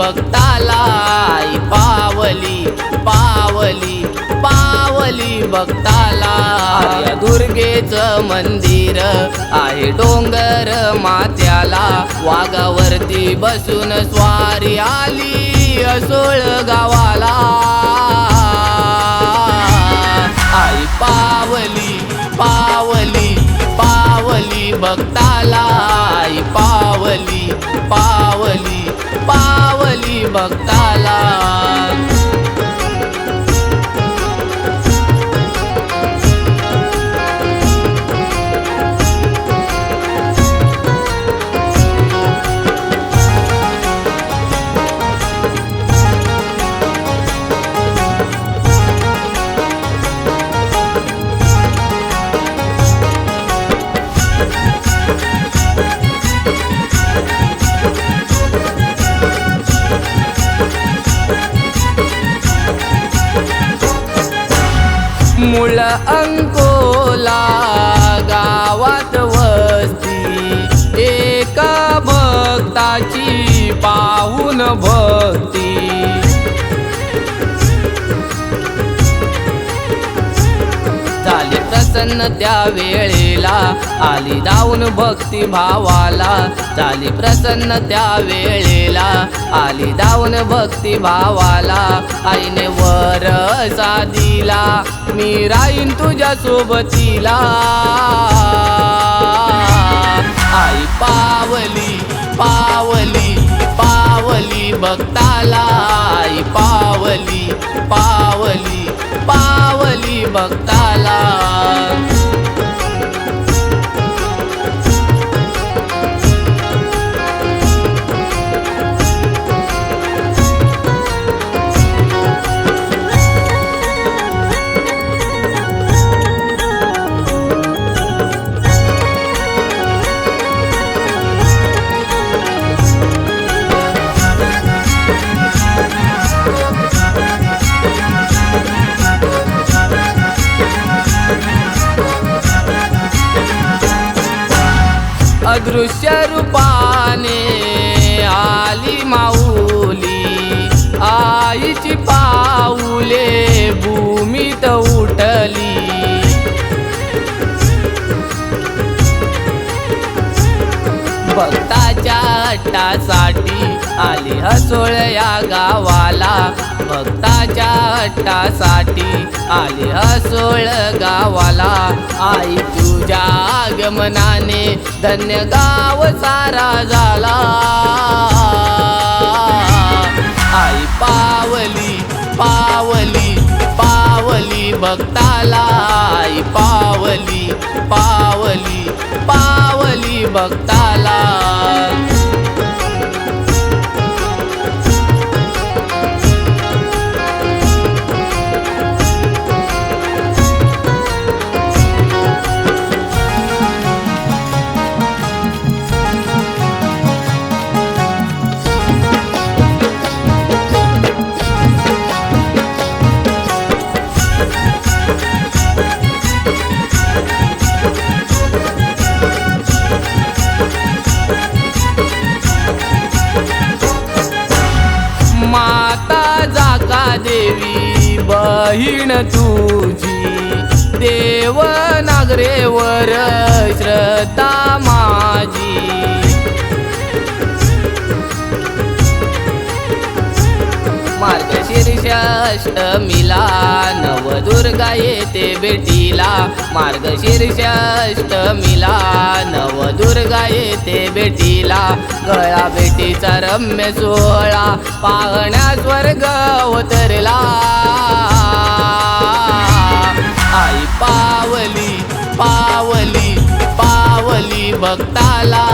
बघताला आई पावली पावली पावली भक्ताला दुर्गेच दुर्गेचं मंदिर आहे डोंगर मात्याला. वाघावरती बसून स्वारी आली असोळ गावाला. आई पावली पावली पावली भक्ताला मूळ अंकोला गावात वस्ती. एका भक्ताची पाहून भ प्रसन्न त्या वेळेला. आली धावून भक्ती भावाला. झाली प्रसन्न त्या वेळेला. आली धावून भक्ती भावाला. आईने वर साधीला. मी राहीन तुझ्या सोबतीला. आई पावली पावली पावली भक्ताला. आई पावली पावली पावली भक्ताला. अदृश्य रूपाने आली माऊली. आईची पाऊले भूमीत उठली. हट्टासाठी आली हसोळ या गावाला. भक्ताच्या हट्टासाठी आली हसोळ गावाला. आई तुझ्या आगमनाने धन्य गाव सारा झाला. आई पावली पावली पावली भक्ताला. आई पावली पावली पावली भक्ता माता जाका देवी बहीण तुझी. देव नागरेवर श्रद्धा माझी. अष्टमीला नवदुर्गा येते बेटीला मार्गशीर्ष अष्टमीला नवदुर्गा येते बेटीला गळा बेटीचा रम्य सोहळा. पाहण्या स्वर्ग उतरला आई पावली पावली पावली भक्ताला.